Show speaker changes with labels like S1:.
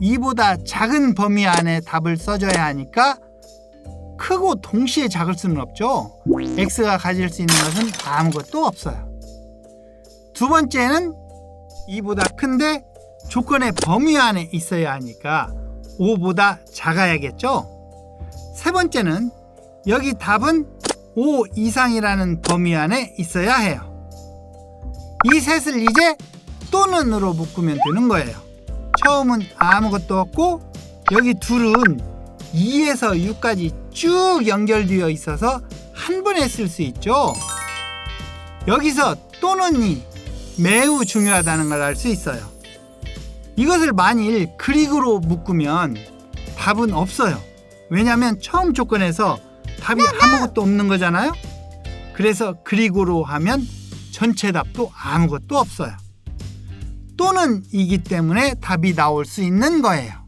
S1: 2보다 작은 범위 안에 답을 써줘야 하니까 크고 동시에 작을 수는 없죠. x가 가질 수 있는 것은 아무것도 없어요. 두 번째는 2보다 큰데 조건의 범위 안에 있어야 하니까 5보다 작아야겠죠. 세 번째는 여기 답은 5 이상이라는 범위 안에 있어야 해요. 이 셋을 이제 또는으로 묶으면 되는 거예요. 처음은 아무것도 없고 여기 둘은 2에서 6까지 쭉 연결되어 있어서 한 번에 쓸 수 있죠. 여기서 또는이 매우 중요하다는 걸 알 수 있어요. 이것을 만일 그릭으로 묶으면 답은 없어요. 왜냐하면 처음 조건에서 답이 아무것도 없는 거잖아요. 그래서 그릭으로 하면 전체 답도 아무것도 없어요. 또는 이기 때문에 답이 나올 수 있는 거예요.